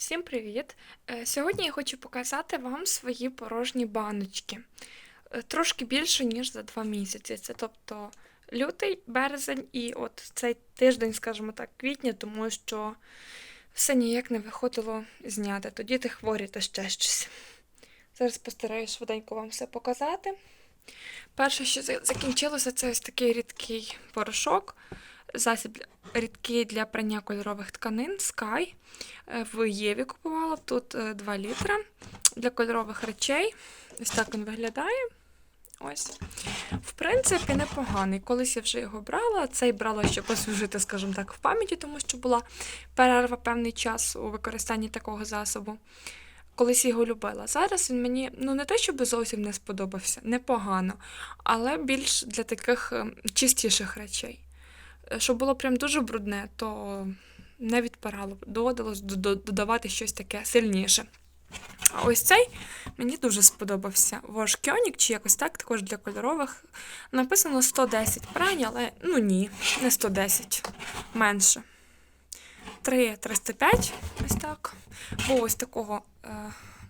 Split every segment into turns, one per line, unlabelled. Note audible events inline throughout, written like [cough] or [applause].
Всім привіт! Е, Сьогодні я хочу показати вам свої порожні баночки. Е, Трошки більше, ніж за два місяці. Це тобто лютий, березень і от цей тиждень, скажімо так, квітня, тому що все ніяк не виходило зняти. То діти хворі та ще щось. Зараз постараюсь швиденько вам все показати. Перше, що закінчилося, це ось такий рідкий порошок. Засіб рідкий для прання кольорових тканин Sky. Е, В Єві купувала тут 2 літра для кольорових речей. Ось так він виглядає. Ось. В принципі, непоганий. Колись я вже його брала. Цей брала, щоб освіжити, скажімо так, в пам'яті, тому що була перерва певний час у використанні такого засобу. Колись його любила. Зараз він мені ну не те, щоб зовсім не сподобався, непогано, але більш для таких ем, чистіших речей. Щоб було прям дуже брудне, то не відпирало. Доводилось до- до- додавати щось таке сильніше. А ось цей мені дуже сподобався. Wash Koenig, чи якось так, також для кольорових. Написано 110 прань, але ну ні, не 110, менше. 3 305, ось так. Був ось такого, е,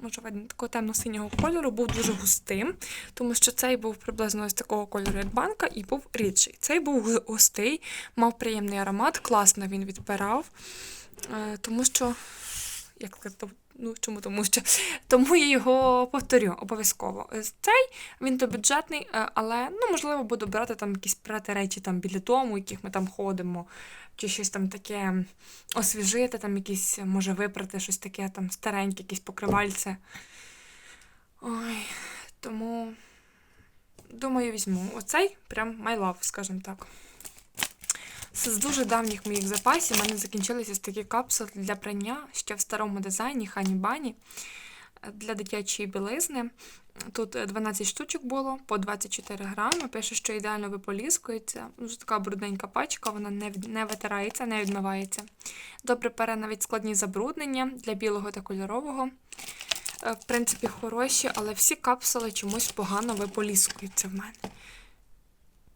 може такого темно-синього кольору, був дуже густим, тому що цей був приблизно ось такого кольору, як банка, і був рідший. Цей був густий, мав приємний аромат, класно він відпирав, е, тому що. Як ну чому тому що тому я його повторю обов'язково. Е, Цей він то бюджетний, е, але ну можливо буду брати там якісь прати речі там біля дому, яких ми там ходимо, чи щось там таке освіжити, там якісь, може випрати щось таке там стареньке, якісь покривальце. Ой, тому думаю, візьму. Оцей прям my love, скажімо так. З дуже давніх моїх запасів у мене закінчилися такі капсули для прання ще в старому дизайні Хані Бані для дитячої білизни. Тут е, 12 штучок було по 24 грами. Пише, що ідеально виполіскується. Дуже така брудненька пачка, вона не, не витирається, не відмивається. Добре пере навіть складні забруднення для білого та кольорового. Е, В принципі, хороші, але всі капсули чомусь погано виполіскуються в мене.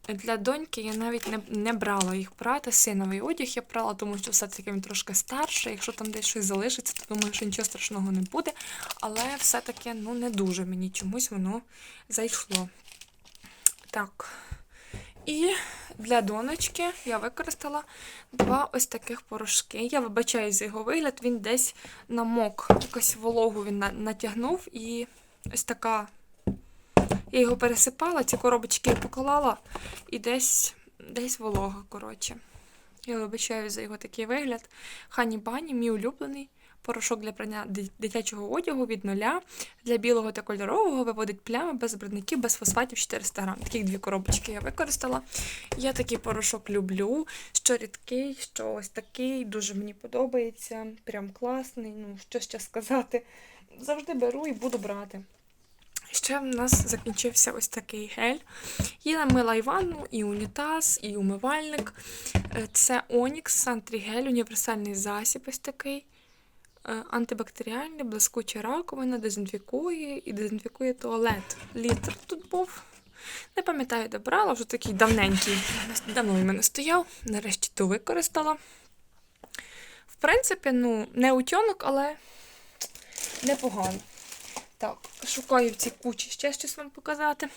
Для доньки я навіть не, не брала їх брати. Синовий одяг я брала, тому що все-таки він трошки старший. Якщо там десь щось залишиться, то думаю, що нічого страшного не буде. Але все-таки ну, не дуже мені чомусь воно зайшло. Так. І для донечки я використала два ось таких порошки. Я вибачаю за його вигляд, він десь намок. Якось вологу він натягнув і ось така. Я його пересипала, ці коробочки я поклала і десь, десь волога, коротше. Я вибачаю за його такий вигляд. Хані Бані, мій улюблений. Порошок для прання дитячого одягу від нуля для білого та кольорового виводить плями без брудників, без фосфатів 400 грам. Таких дві коробочки я використала. Я такий порошок люблю, що рідкий, що ось такий, дуже мені подобається. Прям класний. Ну, що ще сказати. Завжди беру і буду брати. Ще в нас закінчився ось такий гель. Я мила і ванну, і унітаз, і умивальник. Е, Це Onyx Anti-гель, універсальний засіб ось такий. Е, Антибактеріальний, блискуча раковина, дезінфікує і дезінфікує туалет. Літр тут був. Не пам'ятаю, де брала, вже такий давненький. Давно в мене стояв. Нарешті то використала. В принципі, ну, не утьонок, але непогано. Так, шукаю в цій кучі ще щось вам показати.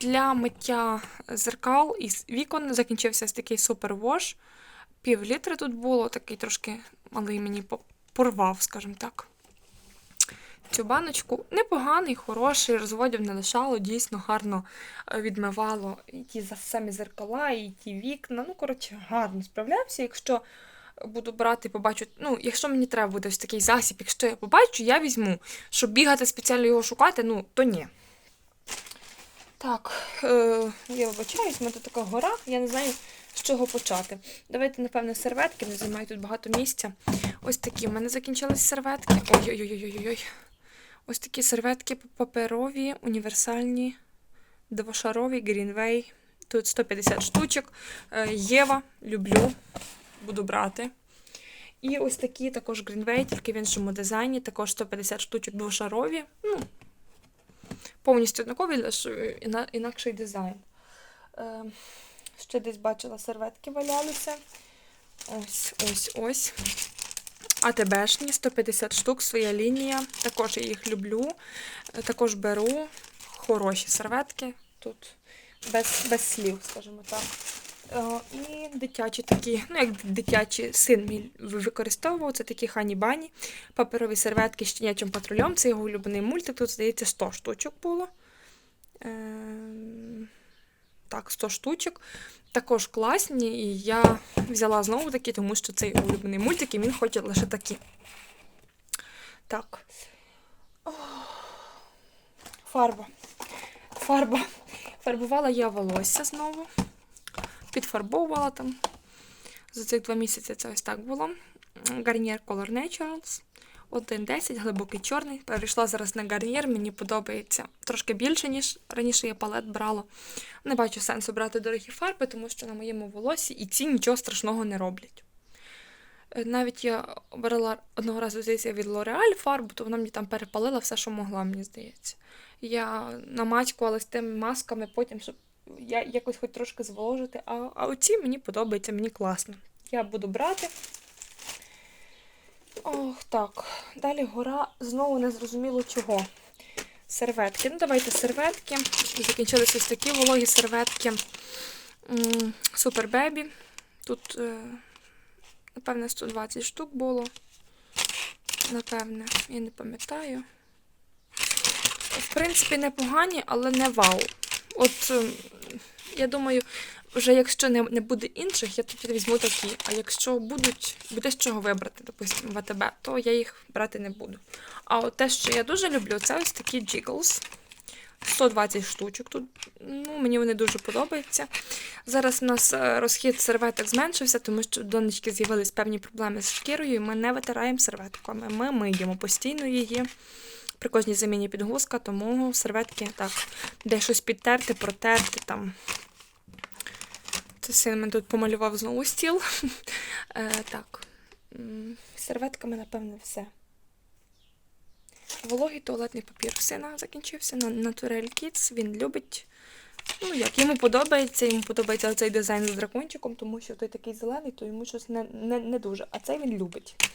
Для миття зеркал і вікон закінчився такий супервош. Пів літра тут було, такий трошки малий мені порвав, скажімо так. Цю баночку непоганий, хороший, розводів не лишало, дійсно гарно е, відмивало і ті самі зеркала, і ті вікна. Ну, коротше, гарно справлявся. Якщо буду брати, побачу, ну, якщо мені треба буде ось такий засіб, якщо я побачу, я візьму. Щоб бігати спеціально його шукати, ну, то ні. Так, е, я вибачаюсь, у мене тут така гора, я не знаю, з чого почати. Давайте, напевно, серветки, не займаю тут багато місця. Ось такі. У мене закінчились серветки. Ой-ой-ой-ой-ой. Ось такі серветки паперові, універсальні, двошарові, Greenway. Тут 150 штучок. Е, Єва, люблю, буду брати. І ось такі також Greenway, тільки в іншому дизайні, також 150 штучок двошарові. Ну, повністю однакові, лише інакший дизайн. Е, ще десь бачила серветки валялися. Ось, ось, ось. АТБшні, 150 штук, своя лінія. Також я їх люблю. Е, Також беру хороші серветки. Тут без, без слів, скажімо так. Е, І дитячі такі, ну як дитячі син мій використовував, це такі хані бані, паперові серветки з щенячим патрулем. Це його улюблений мультик. Тут, здається, 100 штучок було. Ем, Так, 100 штучок. Також класні, і я взяла знову такі, тому що це його улюблений мультик, і він хоче лише такі. Так. Фарба. Фарба. Фарбувала я волосся знову. Підфарбовувала там. За цих два місяці це ось так було. Garnier Color Naturals. 1,10, глибокий чорний. Перейшла зараз на гарнір, мені подобається трошки більше, ніж раніше я палет брала. Не бачу сенсу брати дорогі фарби, тому що на моєму волосі і ці нічого страшного не роблять. Е, Навіть я брала одного разу здається, від L'Oreal фарбу, то вона мені там перепалила все, що могла, мені здається. Я намачкувалась тими масками потім, щоб я якось хоч трошки зволожити. А, а оці мені подобається, мені класно. Я буду брати. Ох, так. Далі гора знову не зрозуміло чого. Серветки. Ну, давайте серветки. Закінчилися ось такі вологі серветки. Супер Бебі. Тут, е, напевне, 120 штук було. Напевне, я не пам'ятаю. В принципі, непогані, але не вау. От, е, я думаю, вже якщо не, не буде інших, я тоді візьму такі. А якщо будуть, буде з чого вибрати, допустимо, в АТБ, то я їх брати не буду. А от те, що я дуже люблю, це ось такі Jiggles. 120 штучок. Тут ну, мені вони дуже подобаються. Зараз у нас е, розхід серветок зменшився, тому що донечки з'явились певні проблеми з шкірою, і ми не витираємо серветками. Ми миємо постійно її. При кожній заміні підгузка, тому серветки так, де щось підтерти, протерти там. Це син тут помалював знову стіл. [laughs] Е, так. Серветками, напевне, все. Вологий туалетний папір сина закінчився. На Naturel Kids. Він любить. Ну, як йому подобається, йому подобається цей дизайн з дракончиком, тому що той такий зелений, то йому щось не, не, не дуже. А цей він любить.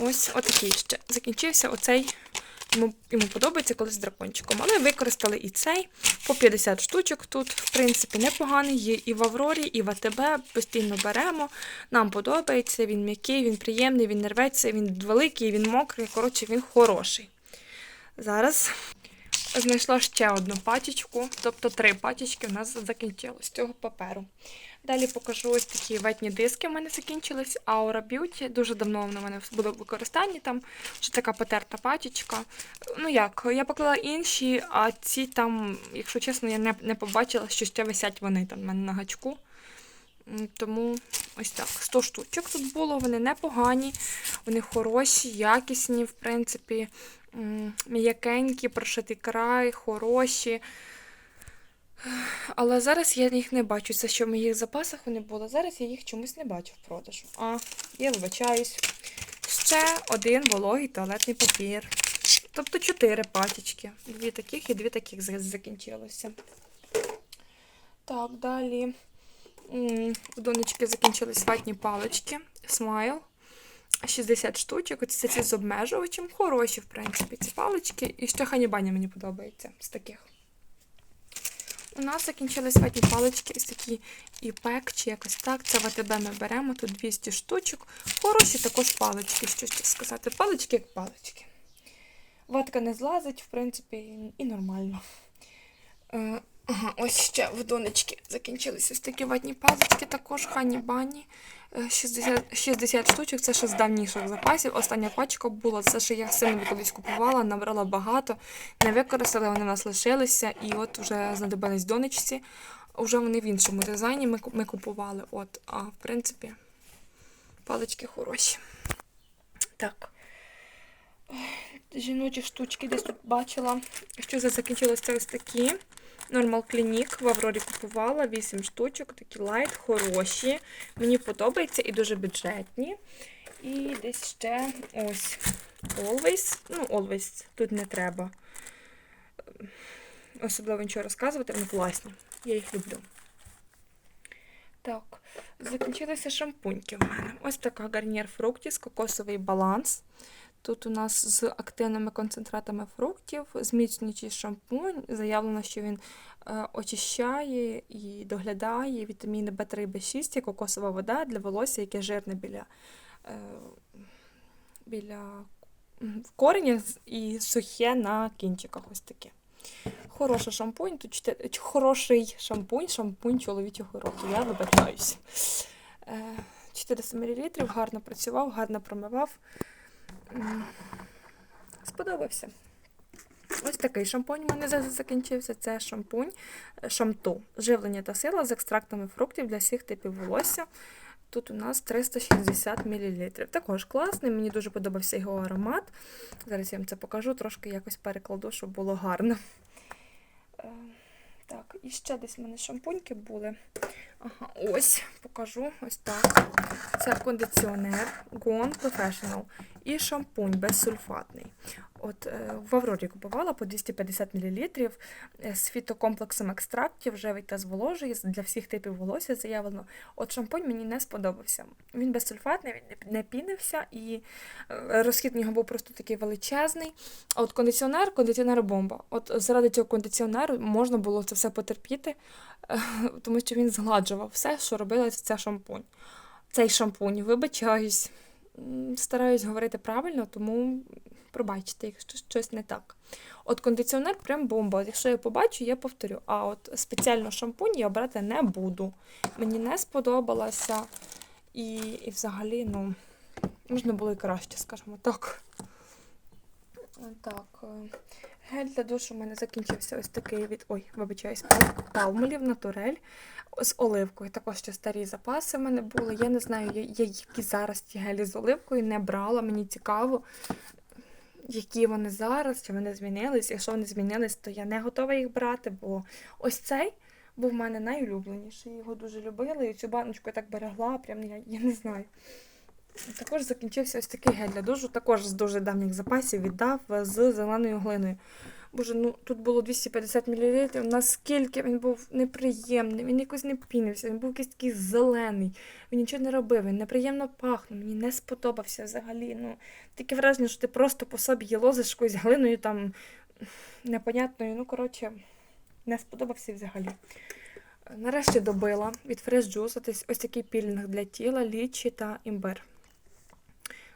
Ось отакий ще. Закінчився оцей. Йому, йому подобається коли з дракончиком. Але використали і цей по 50 штучок тут, в принципі, непоганий. Є і в Аврорі, і в АТБ. Постійно беремо. Нам подобається, він м'який, він приємний, він не рветься, він великий, він мокрий. Коротше, він хороший. Зараз знайшла ще одну пачечку, тобто три пачечки у нас закінчилось цього паперу. Далі покажу ось такі ветні диски в мене закінчились. Aura Beauty. Дуже давно вона в мене була в використанні. Там ще така потерта пачечка. Ну як, я поклала інші, а ці там, якщо чесно, я не, не побачила, що ще висять вони там в мене на гачку. Тому ось так. 100 штучок тут було, вони непогані, вони хороші, якісні, в принципі, м'якенькі, прошитий край, хороші. Але зараз я їх не бачу. Це що в моїх запасах вони були. Зараз я їх чомусь не бачу в продажу. А, я вибачаюсь. Ще один вологий туалетний папір. Тобто чотири пачечки. Дві таких і дві таких закінчилося. Так, далі. У донечки закінчились ватні палички. Смайл. 60 штучок. Оці ці з обмежувачем. Хороші, в принципі, ці палички. І ще ханібаня мені подобається з таких. У нас закінчились ватні палички, ось такі іпек чи якось так. Це в АТБ ми беремо, тут 200 штучок. Хороші також палички, що ще сказати. Палички як палички. Ватка не злазить, в принципі, і- нормально. Ага, ось ще в донечки закінчилися ось такі ватні палички, також хані бані. Е, 60, 60 штучок, це ще з давніших запасів. Остання пачка була, це ще я сильно колись купувала, набрала багато, не використали, вони у нас лишилися, і от вже знадобились донечці. Уже вони в іншому дизайні ми, ми купували. От, а в принципі, палички хороші. Так. Жіночі штучки десь тут бачила. Що за закінчилось це ось такі. Normal Clinique в Аврорі купувала 8 штучок, такі лайт, хороші. Мені подобаються і дуже бюджетні. І десь ще ось Always. Ну, Always тут не треба. Особливо нічого розказувати, вони класні. Я їх люблю. Так, закінчилися шампуньки в мене. Ось така гарнір фруктів, кокосовий баланс. Тут у нас з активними концентратами фруктів, зміцнюючий шампунь. Заявлено, що він е, очищає і доглядає вітаміни В3 і В6 і кокосова вода для волосся, яке жирне біля, е, біля м, в коренях з- і сухе на кінчиках. Ось таке. Хороший шампунь, тут чотири- хороший шампунь, шампунь чоловічого року. Я вибачаюся. Е, 400 мл, гарно працював, гарно промивав. Сподобався. Ось такий шампунь у мене закінчився. Це шампунь е, шамту. Живлення та сила з екстрактами фруктів для всіх типів волосся. Тут у нас 360 мл. Також класний, мені дуже подобався його аромат. Зараз я вам це покажу, трошки якось перекладу, щоб було гарно. Е, Так, і ще десь в мене шампуньки були. Ось покажу. Ось так. Це кондиціонер Gone Professional і шампунь безсульфатний. От е, в Аврорі купувала по 250 мл з фітокомплексом екстрактів, живий та зволожує для всіх типів волосся заявлено. От шампунь мені не сподобався. Він безсульфатний, він не- пінився, і е, розхід в нього був просто такий величезний. От кондиціонер, кондиціонер бомба. От заради цього кондиціонеру можна було це все потерпіти, е, [laughs] тому що він згладжував все, що робила ця шампунь. Цей шампунь, вибачаюсь. Стараюсь говорити правильно, тому пробачте, якщо щось не так. От кондиціонер прям бомба. Якщо я побачу, я повторю. А от спеціально шампунь я брати не буду. Мені не сподобалося. І, і взагалі, ну, можна було і краще, скажімо так. Так. Гель для душу у мене закінчився ось такий від. Ой, вибачаюсь, пал- палмолів натурель з оливкою. Також ще старі запаси в мене були. Я не знаю, які зараз ті гелі з оливкою не брала. Мені цікаво, які вони зараз, чи вони змінились. Якщо вони змінились, то я не готова їх брати, бо ось цей був в мене найулюбленіший. Його дуже любила, і цю баночку я так берегла, прям я, я не знаю. Також закінчився ось такий гель для душу, також з дуже давніх запасів віддав е, з зеленою глиною. Боже, ну тут було 250 мл, наскільки він був неприємний, він якось не пінився, він був якийсь такий зелений, він нічого не робив, він неприємно пахнув, мені не сподобався взагалі. Ну, таке враження, що ти просто по собі їлозиш якоюсь глиною там непонятною. Ну, коротше, не сподобався взагалі. Нарешті добила від Fresh Juice ось, такий пілінг для тіла, лічі та імбир.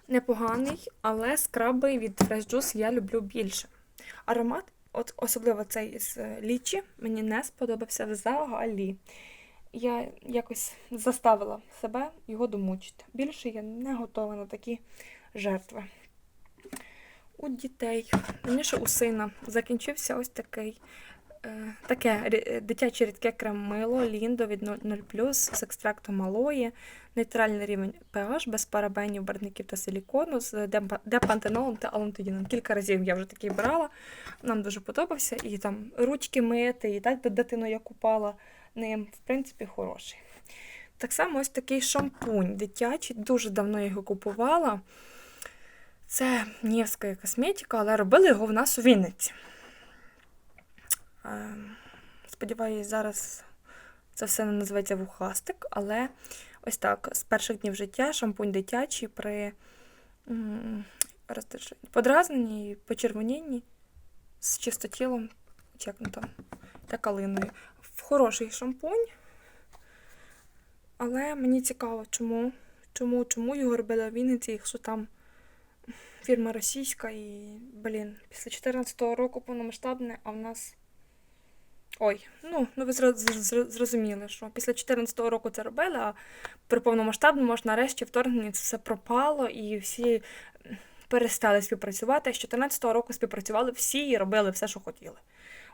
Непоганий, але скраби від Fresh Juice я люблю більше. Аромат, от особливо цей з е, лічі, мені не сподобався взагалі. Я якось заставила себе його домучити. Більше я не готова на такі жертви. У дітей, раніше у сина, закінчився ось такий. Е, Таке дитяче рідке крем-мило Ліндо від 0 з екстрактом алої, нейтральний рівень pH, без парабенів, барвників та силікону, з депантенолом та алантоїном. Кілька разів я вже такий брала, нам дуже подобався. І там ручки мити, і так дитину я купала ним. В принципі, хороший. Так само ось такий шампунь дитячий, дуже давно його купувала. Це Нєвська косметика, але робили його в нас у Вінниці. Е, Сподіваюсь, зараз це все не називається вухастик, але ось так, з перших днів життя шампунь дитячий при подразненні почервонінні з чистотілом, там, та калиною. Хороший шампунь. Але мені цікаво, чому, чому, чому його робили в Вінниці, якщо там фірма російська і, блін, після 14-го року повномасштабне, а в нас. Ой, ну, ну ви зро- зро- зро- зрозуміли, що після 14-го року це робили, а при повномасштабному аж нарешті вторгнення це все пропало і всі перестали співпрацювати. З 14-го року співпрацювали всі і робили все, що хотіли.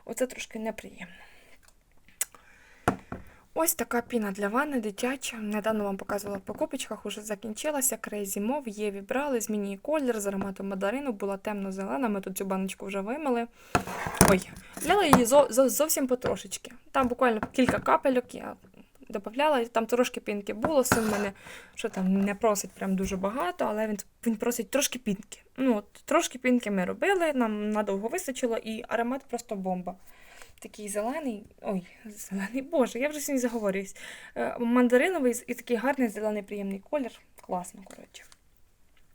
Оце трошки неприємно. Ось така піна для ванни дитяча. Недавно вам показувала в покупочках, уже закінчилася. Crazy Move, Єві брали, змінює колір з ароматом мандарину, була темно-зелена. Ми тут цю баночку вже вимили. Ой, ляла її зо- зо- зовсім потрошечки. Там буквально кілька капельок я додавала, там трошки пінки було. Син мене що там не просить прям дуже багато, але він, він просить трошки пінки. Ну, от, трошки пінки ми робили, нам надовго вистачило, і аромат просто бомба. Такий зелений. Ой, зелений, боже, я вже сьогодні заговорююсь. Е, Мандариновий і такий гарний зелений приємний колір. Класно, коротше.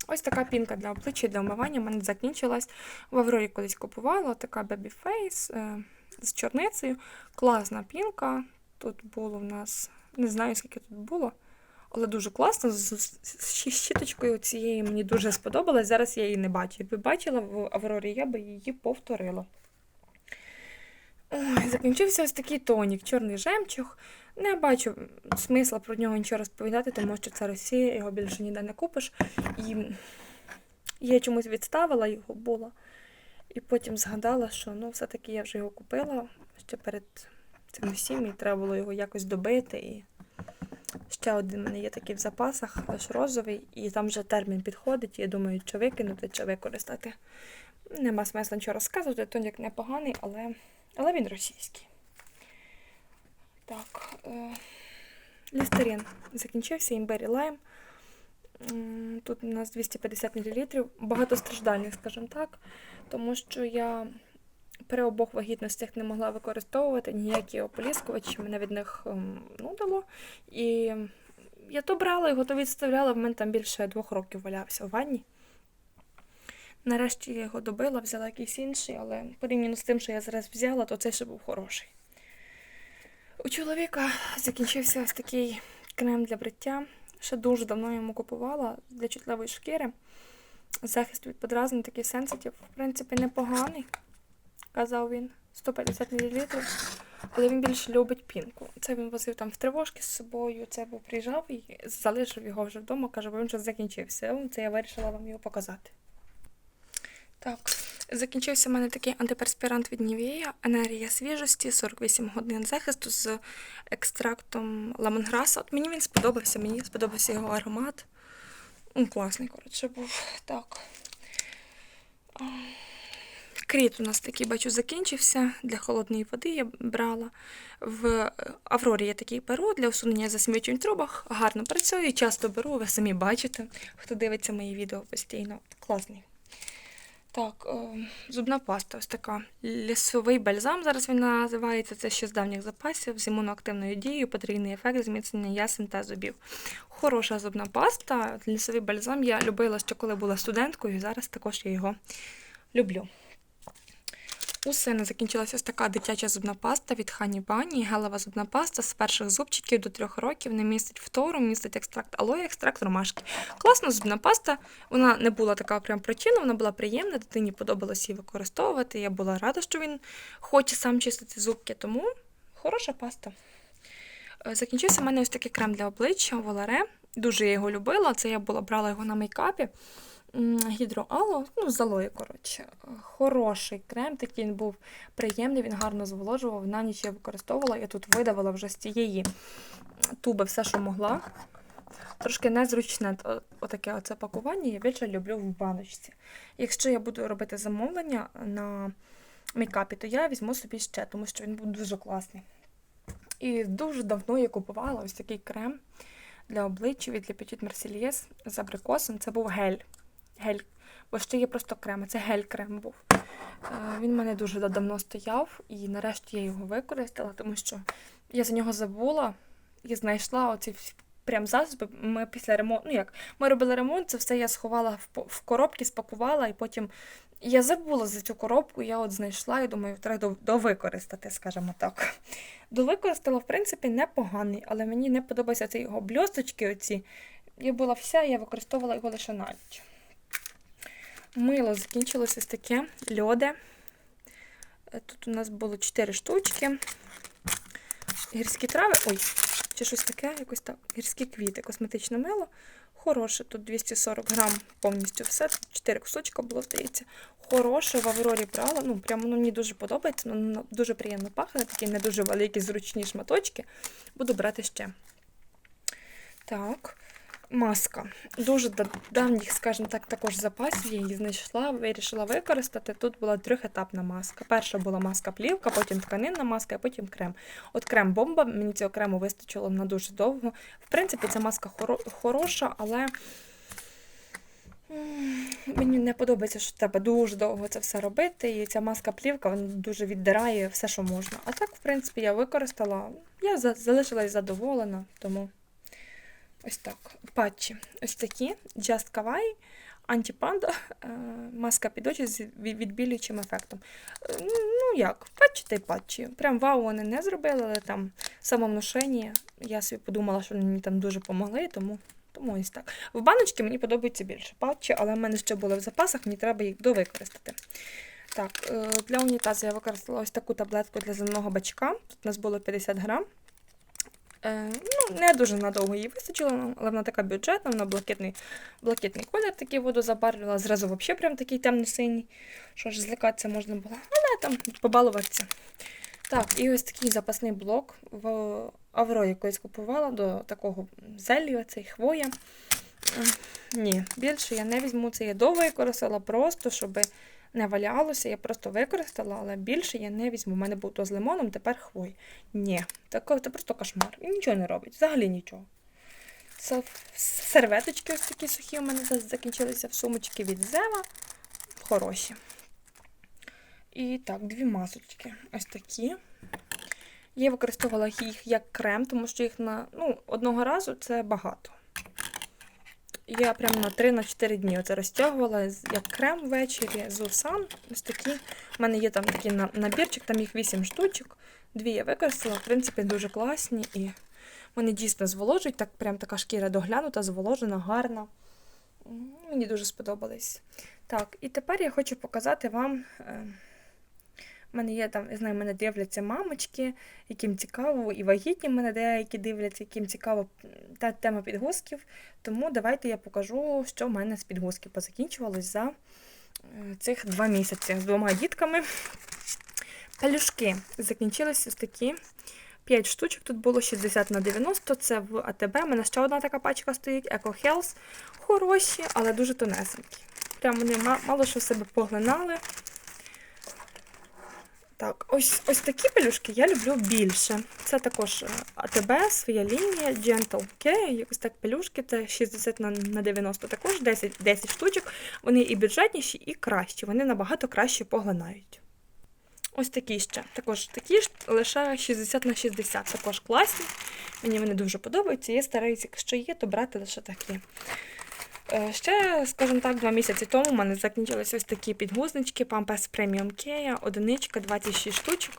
Ось така пінка для обличчя, для вмивання в мене закінчилась. В Аврорі колись купувала така Baby Face е, з чорницею. Класна пінка. Тут було в нас, не знаю скільки тут було, але дуже класно. З, щіточкою цієї мені дуже сподобалась. Зараз я її не бачу. Якби бачила в Аврорі, я би її повторила. Ой, закінчився ось такий тонік, чорний жемчуг. Не бачу смисла про нього нічого розповідати, тому що це Росія, його більше ніде не купиш. І я чомусь відставила його було. І потім згадала, що ну, все-таки я вже його купила ще перед цим всім, і треба було його якось добити. І ще один в мене є такий в запасах, аж розовий, і там вже термін підходить, я думаю, чи викинути, чи використати. Нема смисла нічого розказувати, тонік непоганий, але, але він російський. Так, е, лістерин закінчився, імбері лайм. Тут у нас 250 мл, багатостраждальних, скажімо так, тому що я при обох вагітностях не могла використовувати ніякі ополіскувачі, мене від них ем, нудило. І я то брала його, то відставляла, в мене там більше двох років валявся в ванні. Нарешті я його добила, взяла якийсь інший, але порівняно з тим, що я зараз взяла, то цей ще був хороший. У чоловіка закінчився ось такий крем для бриття. Ще дуже давно йому купувала для чутливої шкіри. Захист від подразнень, такий сенситив, в принципі, непоганий, казав він. 150 мл. Але він більше любить пінку. Це він возив там в тривожки з собою. Це був приїжджав і залишив його вже вдома, каже, бо він вже закінчився. Це я вирішила вам його показати. Так, закінчився в мене такий антиперспірант від Nivea, енергія свіжості, 48 годин захисту з екстрактом ламонграса. От мені він сподобався, мені сподобався його аромат. Класний, коротше, був. Так. Кріт у нас такий, бачу, закінчився. Для холодної води я брала. В Аврорі я такий беру для усунення засмічень в трубах. Гарно працює, часто беру, ви самі бачите, хто дивиться мої відео постійно. Класний. Так, о, зубна паста ось така. Лісовий бальзам, зараз він називається. Це ще з давніх запасів, з імуноактивною дією, потрійний ефект, зміцнення ясен та зубів. Хороша зубна паста. Лісовий бальзам я любила ще коли була студенткою, і зараз також я його люблю. У сина закінчилася така дитяча зубна паста від Хані Бані. Гелева зубна паста з перших зубчиків до трьох років не містить фтору, містить екстракт алої, екстракт ромашки. Класна зубна паста. Вона не була така прям причина, вона була приємна, дитині подобалось її використовувати. Я була рада, що він хоче сам чистити зубки, тому хороша паста. Е, Закінчився в мене ось такий крем для обличчя Воларе. Дуже я його любила. Це я була брала його на мейкапі. Гідроало, ну, з алої, коротше. Хороший крем, такий він був приємний, він гарно зволожував. На ніч я використовувала. Я тут видавила вже з цієї туби все, що могла. Трошки незручне о- отаке оце пакування, я більше люблю в баночці. Якщо я буду робити замовлення на мейкапі, то я візьму собі ще, тому що він був дуже класний. І дуже давно я купувала ось такий крем для обличчя від Le Petit Marseillais з абрикосом. Це був гель. Гель. Бо ще є просто крем, це гель-крем був. Е, Він в мене дуже давно стояв, і нарешті я його використала, тому що я за нього забула і знайшла оці всі прям засоби. Ми після ремонту, ну як, ми робили ремонт, це все я сховала в коробки, спакувала, і потім я забула за цю коробку, я от знайшла і думаю, треба довикористати, скажімо так. Довикористала, в принципі, непоганий, але мені не подобаються ці його бльосточки оці. Я була вся, я використовувала його лише на ніч. Мило закінчилося ось таке льоде. Е, Тут у нас було 4 штучки. Гірські трави. Ой, чи щось таке, якось так. Гірські квіти, косметичне мило. Хороше, тут 240 грам повністю все. 4 кусочка було, здається. Хороше, в Аврорі брала. Ну, прям воно мені дуже подобається, воно дуже приємно пахне, такі не дуже великі, зручні шматочки. Буду брати ще. Так, маска. Дуже да- давніх, скажімо так, також запасів я її знайшла, вирішила використати. Тут була трьохетапна маска. Перша була маска плівка, потім тканинна маска, а потім крем. От крем бомба, мені цього крему вистачило на дуже довго. В принципі, ця маска хоро- хороша, але Мені не подобається, що треба дуже довго це все робити, і ця маска плівка вона дуже віддирає все, що можна. А так, в принципі, я використала, я залишилась задоволена, тому ось так. Патчі. Ось такі Just Kawaii, антипанда, е, маска під очі з відбілюючим ефектом. Е, Ну як, патчі та й патчі. Прям вау вони не зробили, але там самовнушення. Я собі подумала, що вони мені там дуже помогли, тому, тому ось так. В баночки мені подобаються більше патчі, але в мене ще були в запасах, мені треба їх довикористати. Так, е, для унітазу я використала ось таку таблетку для земного бачка. Тут у нас було 50 грам. Е, ну, не дуже надовго її вистачило, але вона така бюджетна, вона блакитний, блакитний колір такий воду забарвила. Зразу взагалі прям такий темно-синій, що ж злякатися можна було. Але там побалуватися. Так, і ось такий запасний блок в Авро якось купувала до такого зелью, цей хвоя. Ні, більше я не візьму це. Я довикористала просто, щоб не валялося. Я просто використала, але більше я не візьму. У мене був то з лимоном, тепер хвой. Ні, тако- це просто кошмар. І нічого не робить, взагалі нічого. Це серветочки ось такі сухі у мене закінчилися в сумочки від Зева. Хороші. І так, дві масочки. Ось такі. Я використовувала їх як крем, тому що їх на ну, одного разу це багато. Я прямо на 3-4 дні оце розтягувала як крем ввечері з. Ось такі. У мене є там такий набірчик, там їх 8 штучок. Дві я використала, в принципі, дуже класні і вони дійсно зволожують, так прям така шкіра доглянута, зволожена, гарна. Мені дуже сподобались. Так, і тепер я хочу показати вам. У мене є там, я знаю, мене дивляться мамочки, яким цікаво, і вагітні мене деякі дивляться, яким цікаво та тема підгузків. Тому давайте я покажу, що в мене з підгузків позакінчувалось за е, цих два місяці з двома дітками. Пелюшки закінчились ось такі. 5 штучок, тут було 60 на 90, це в АТБ. У мене ще одна така пачка стоїть, Eco Health. Хороші, але дуже тонесенькі. Прям вони мало що в себе поглинали. Так, ось, ось такі пелюшки я люблю більше. Це також е, АТБ, своя лінія, Gentle Care, якось так пелюшки, це 60 на, на 90 також, 10, 10 штучок. Вони і бюджетніші, і кращі. Вони набагато краще поглинають. Ось такі ще. Також такі ж, лише 60 на 60. Також класні. Мені вони дуже подобаються. Я стараюся, якщо є, то брати лише такі. Е, Ще, скажімо так, два місяці тому в мене закінчилися ось такі підгузнички Pampers Premium Kea, одиничка, 26 штучок.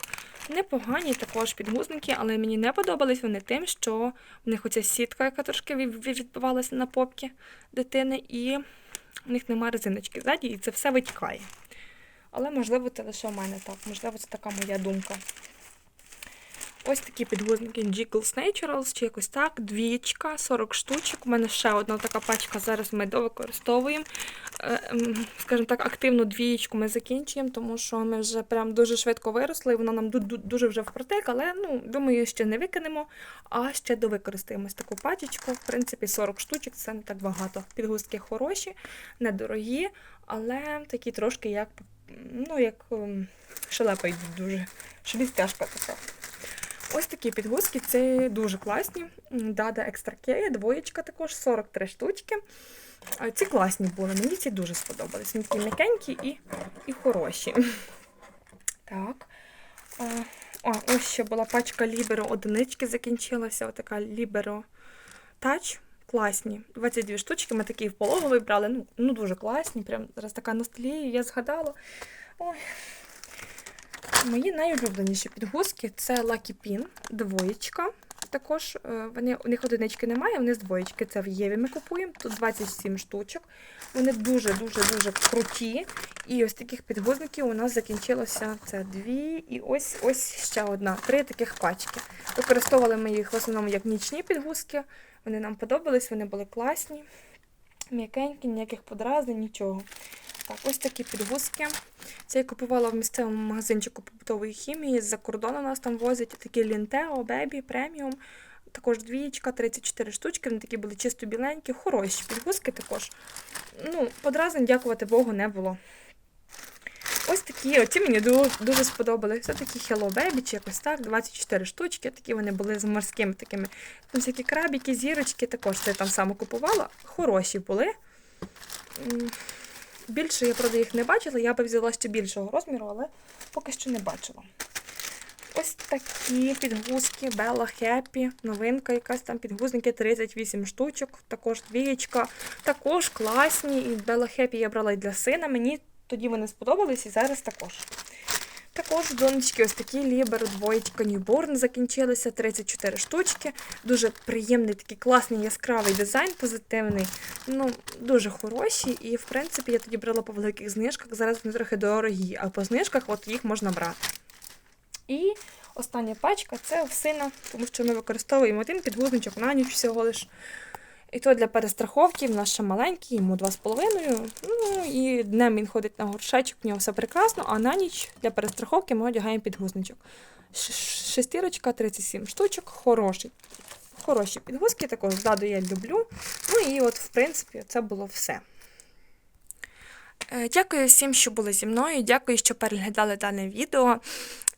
Непогані також підгузники, але мені не подобались вони тим, що в них оця сітка, яка трошки від- від- відбивалася на попки дитини, і в них немає резиночки ззаді, і це все витікає. Але, можливо, це лише в мене так. Можливо, це така моя думка. Ось такі підгузники Jiggles Naturals, чи якось так. Двічка, 40 штучок. У мене ще одна така пачка. Зараз ми довикористовуємо. Е, Скажімо так, активну двієчку ми закінчуємо, тому що ми вже прям дуже швидко виросли, вона нам ду- ду- дуже вже впротек, але ну, думаю, ще не викинемо, а ще довикористаємо таку пачечку. В принципі, 40 штучок це не так багато. Підгузки хороші, недорогі, але такі трошки як, ну, як ем, шелепають дуже. Шелістяшка така. Ось такі підгузки, це дуже класні. Дада Care, двоєчка також, 43 штучки. Ці класні були, мені ці дуже сподобались. Вони такі м'якенькі і, і хороші. [laughs] Так. О, ось ще була пачка Libero одинички закінчилася. Отака Libero Touch. Класні. 22 штучки. Ми такі в пологовий брали. Ну, ну дуже класні. Прям зараз така ностальгія, я згадала. Ой. Мої найулюбленіші підгузки це Lucky Pin, двоєчка. Також е, вони, у них одинички немає, вони з двоєчки. Це в Єві ми купуємо. Тут 27 штучок. Вони дуже-дуже-дуже круті. І ось таких підгузників у нас закінчилося це дві, і ось ось ще одна. Три таких пачки. Використовували ми їх в основному як нічні підгузки. Вони нам подобались, вони були класні, м'якенькі, ніяких подразнень, нічого. Так, ось такі підгузки. Це я купувала в місцевому магазинчику побутової хімії. З-за кордону нас там возять такі Лінтео, Бебі, преміум. Також двієчка, 34 штучки. Вони такі були чисто біленькі, хороші підгузки також. Ну, подразнень, дякувати Богу, не було. Ось такі, оці мені дуже, дуже сподобались. Це такі Hello Baby, чи якось так, 24 штучки. Такі вони були з морськими такими. Там всякі крабіки, зірочки, також це я там саме купувала. Хороші були. Більше я, правда, їх не бачила, я би взяла ще більшого розміру, але поки що не бачила. Ось такі підгузки Bella Happy, новинка якась там підгузники 38 штучок, також двієчка, також класні. І Bella Happy я брала і для сина. Мені тоді вони сподобались і зараз також. Також донечки ось такі лібер, двоєчка Newborn закінчилися, 34 штучки. Дуже приємний, такий класний яскравий дизайн, позитивний. Ну, дуже хороші. І в принципі я тоді брала по великих знижках. Зараз вони трохи дорогі, а по знижках от їх можна брати. І остання пачка це в сина, тому що ми використовуємо один підгузничок на ніч всього лиш. І то для перестраховки, в нас ще маленький, йому 2,5. Ну і днем він ходить на горшечок, в нього все прекрасно, а на ніч для перестраховки ми одягаємо підгузничок. Шестірочка, 37 штучок, хороший. Хороші підгузки, також ззаду я люблю. Ну і от, в принципі, це було все. Е, Дякую всім, що були зі мною. Дякую, що переглядали дане відео.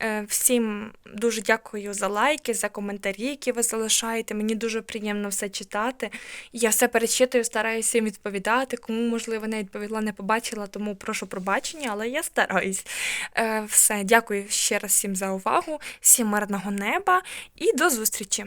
Е, Всім дуже дякую за лайки, за коментарі, які ви залишаєте. Мені дуже приємно все читати. Я все перечитую, стараюся всім відповідати. Кому, можливо, не відповіла, не побачила, тому прошу пробачення, але я стараюсь. Е, Все, дякую ще раз всім за увагу, всім мирного неба і до зустрічі!